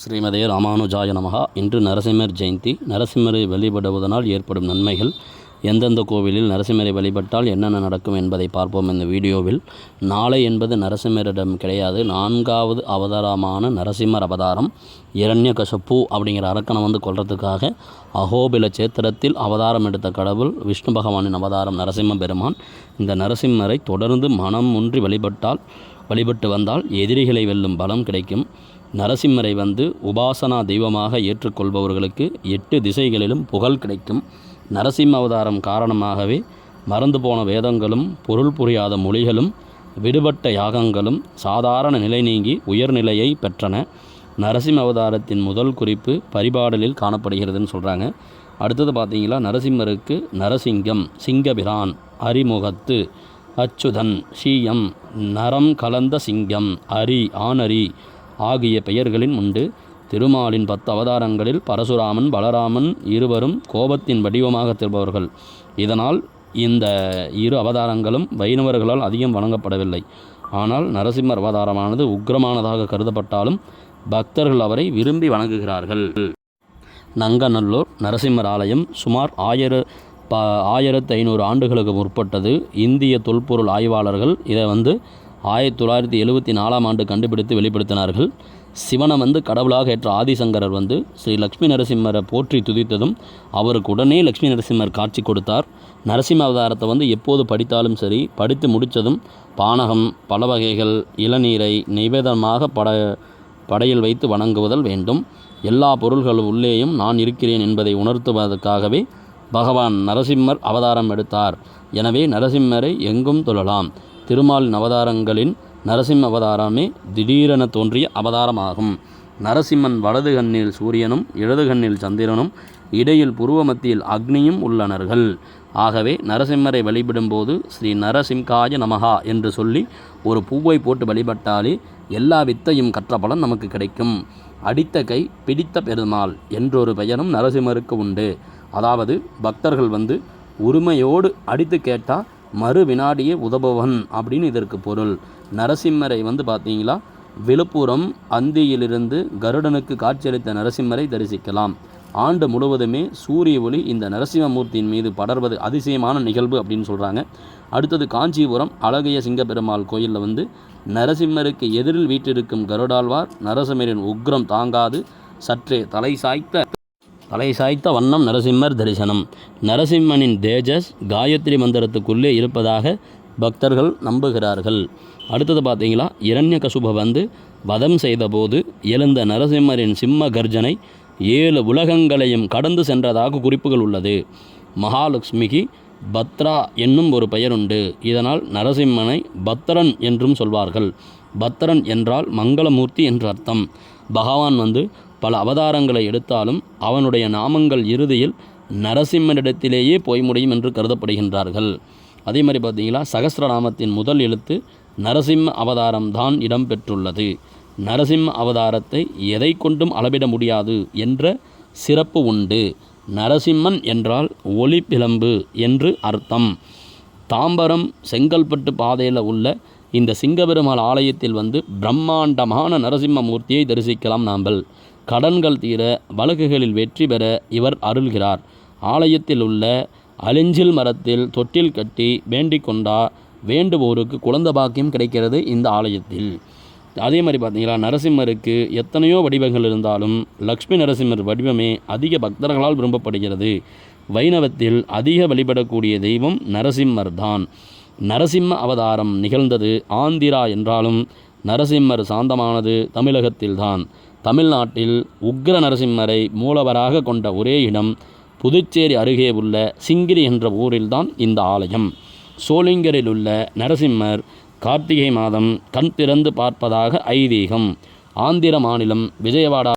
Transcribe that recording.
ஸ்ரீமதே ராமானுஜாய நமகா இன்று நரசிம்மர் ஜெயந்தி. நரசிம்மரை வழிபடுவதனால் ஏற்படும் நன்மைகள் எந்தெந்த கோவிலில் நரசிம்மரை வழிபட்டால் என்னென்ன நடக்கும் என்பதை பார்ப்போம். இந்த வீடியோவில் நாளை என்பது நரசிம்மரிடம் கிடையாது. நான்காவது அவதாரமான நரசிம்மர் அவதாரம் இரண்யகசப்பு அப்படிங்கிற அரக்கனை வந்து கொள்றதுக்காக அகோபில சேத்திரத்தில் அவதாரம் எடுத்த கடவுள் விஷ்ணு பகவானின் அவதாரம் நரசிம்ம பெருமான். இந்த நரசிம்மரை தொடர்ந்து மனம் ஒன்றி வழிபட்டால் வழிபட்டு வந்தால் எதிரிகளை வெல்லும் பலம் கிடைக்கும். நரசிம்மரை வந்து உபாசனா தெய்வமாக ஏற்றுக்கொள்பவர்களுக்கு எட்டு திசைகளிலும் புகழ் கிடைக்கும். நரசிம்ம அவதாரம் காரணமாகவே மறந்து போன வேதங்களும் பொருள் புரியாத மொழிகளும் விடுபட்ட யாகங்களும் சாதாரண நிலை நீங்கி உயர்நிலையை பெற்றன. நரசிம்ம அவதாரத்தின் முதல் குறிப்பு பரிபாடலில் காணப்படுகிறதுன்னு சொல்கிறாங்க அடுத்தது பார்த்தீங்களா? நரசிம்மருக்கு நரசிங்கம் சிங்கபிரான் அரிமுகத்து அச்சுதன் ஷீயம் நரம் கலந்த சிங்கம் அரி ஆனரி ஆகிய பெயர்களின் உண்டு. திருமாலின் பத்து அவதாரங்களில் பரசுராமன் பலராமன் இருவரும் கோபத்தின் வடிவமாக திரும்பவர்கள் இதனால் இந்த இரு அவதாரங்களும் வைணவர்களால் அதிகம் வணங்கப்படவில்லை. ஆனால் நரசிம்மர் அவதாரமானது உக்கிரமானதாக கருதப்பட்டாலும் பக்தர்கள் அவரை விரும்பி வணங்குகிறார்கள். நங்கநல்லூர் நரசிம்மர் ஆலயம் சுமார் ஆயிர ப ஆயிரத்து ஐநூறு ஆண்டுகளுக்கு முற்பட்டது. இந்திய தொல்பொருள் ஆய்வாளர்கள் இதை வந்து ஆயிரத்தி தொள்ளாயிரத்தி எழுபத்தி நாலாம் ஆண்டு கண்டுபிடித்து வெளிப்படுத்தினார்கள். சிவனை வந்து கடவுளாக ஏற்ற ஆதிசங்கரர் வந்து ஸ்ரீ லக்ஷ்மி நரசிம்மரை போற்றி துதித்ததும் அவருக்கு உடனே லக்ஷ்மி நரசிம்மர் காட்சி கொடுத்தார். நரசிம்ம அவதாரத்தை வந்து எப்போது படித்தாலும் சரி படித்து முடித்ததும் பானகம் பல வகைகள் இளநீரை நிவேதனமாக பட படையில் வைத்து வணங்குவதல் வேண்டும். எல்லா பொருள்கள் உள்ளேயும் நான் இருக்கிறேன் என்பதை உணர்த்துவதற்காகவே பகவான் நரசிம்மர் அவதாரம் எடுத்தார். எனவே நரசிம்மரை எங்கும் தொழலாம். திருமாலின் அவதாரங்களின் நரசிம்ம அவதாரமே திடீரென தோன்றிய அவதாரமாகும். நரசிம்மன் வலது கண்ணில் சூரியனும் இடது கண்ணில் சந்திரனும் இடையில் புருவ மத்தியில் அக்னியும் உள்ளனர்கள். ஆகவே நரசிம்மரை வழிபடும்போது ஸ்ரீ நரசிம்காய நமகா என்று சொல்லி ஒரு பூவை போட்டு வழிபட்டாலே எல்லா வித்தையும் கற்ற பலன் நமக்கு கிடைக்கும். அடித்த கை பிடித்த பெருமாள் என்றொரு பெயரும் நரசிம்மருக்கு உண்டு. அதாவது பக்தர்கள் வந்து உரிமையோடு அடித்து கேட்டால் மறு வினாடியே உதபவன் அப்படின்னு இதற்கு பொருள். நரசிம்மரை வந்து பார்த்தீங்களா? விழுப்புரம் அந்தியிலிருந்து கருடனுக்கு காட்சியளித்த நரசிம்மரை தரிசிக்கலாம். ஆண்டு முழுவதுமே சூரிய ஒளி இந்த நரசிம்மமூர்த்தியின் மீது படர்வது அதிசயமான நிகழ்வு அப்படின்னு சொல்கிறாங்க அடுத்தது காஞ்சிபுரம் அழகைய சிங்கப்பெருமாள் கோயிலில் வந்து நரசிம்மருக்கு எதிரில் வீற்றிருக்கும் கருடாழ்வார் நரசிம்மரின் உக்ரம் தாங்காது சற்றே தலை சாய்த்த தலை சாய்த்த வண்ணம் நரசிம்மர் தரிசனம். நரசிம்மனின் தேஜஸ் காயத்ரி மந்திரத்துக்குள்ளே இருப்பதாக பக்தர்கள் நம்புகிறார்கள். அடுத்தது பார்த்தீங்களா? இரண்ய கசுப வந்து வதம் செய்தபோது எழுந்த நரசிம்மரின் சிம்ம கர்ஜனை ஏழு உலகங்களையும் கடந்து சென்றதாக குறிப்புகள் உள்ளது. மகாலட்சுமிக்கு பத்ரா என்னும் ஒரு பெயருண்டு இதனால் நரசிம்மனை பத்ரன் என்றும் சொல்வார்கள். பத்ரன் என்றால் மங்களமூர்த்தி என்று அர்த்தம். பகவான் வந்து பல அவதாரங்களை எடுத்தாலும் அவனுடைய நாமங்கள் இறுதியில் நரசிம்மனிடத்திலேயே போய் முடியும் என்று கருதப்படுகின்றார்கள். அதே மாதிரி பார்த்தீங்களா சகசிரநாமத்தின் முதல் எழுத்து நரசிம்ம அவதாரம் தான் இடம்பெற்றுள்ளது. நரசிம்ம அவதாரத்தை எதை கொண்டும் அளவிட முடியாது என்ற சிறப்பு உண்டு. நரசிம்மன் என்றால் ஒளி பிளம்பு என்று அர்த்தம். தாம்பரம் செங்கல்பட்டு பாதையில் உள்ள இந்த சிங்கபெருமாள் ஆலயத்தில் வந்து பிரம்மாண்டமான நரசிம்ம மூர்த்தியை தரிசிக்கலாம் நாம்பல் கடன்கள் தீர வழக்குகளில் வெற்றி பெற இவர் அருள்கிறார். ஆலயத்தில் உள்ள அலிஞ்சில் மரத்தில் தொட்டில் கட்டி வேண்டிக் கொண்டா வேண்டுவோருக்கு குழந்த பாக்கியம் கிடைக்கிறது இந்த ஆலயத்தில். அதே மாதிரி பார்த்தீங்களா நரசிம்மருக்கு எத்தனையோ வடிவங்கள் இருந்தாலும் லக்ஷ்மி நரசிம்மர் வடிவமே அதிக பக்தர்களால் விரும்பப்படுகிறது. வைணவத்தில் அதிக வழிபடக்கூடிய தெய்வம் நரசிம்மர் தான். நரசிம்ம அவதாரம் நிகழ்ந்தது ஆந்திரா என்றாலும் நரசிம்மர் சாந்தமானது தமிழகத்தில்தான் தமிழ்நாட்டில் உக்ர நரசிம்மரை மூலவராக கொண்ட ஒரே இடம் புதுச்சேரி அருகே உள்ள சிங்கிரி என்ற ஊரில்தான் இந்த ஆலயம். சோளிங்கரில் உள்ள நரசிம்மர் கார்த்திகை மாதம் கண் திறந்து பார்ப்பதாக ஐதீகம். ஆந்திர மாநிலம் விஜயவாடா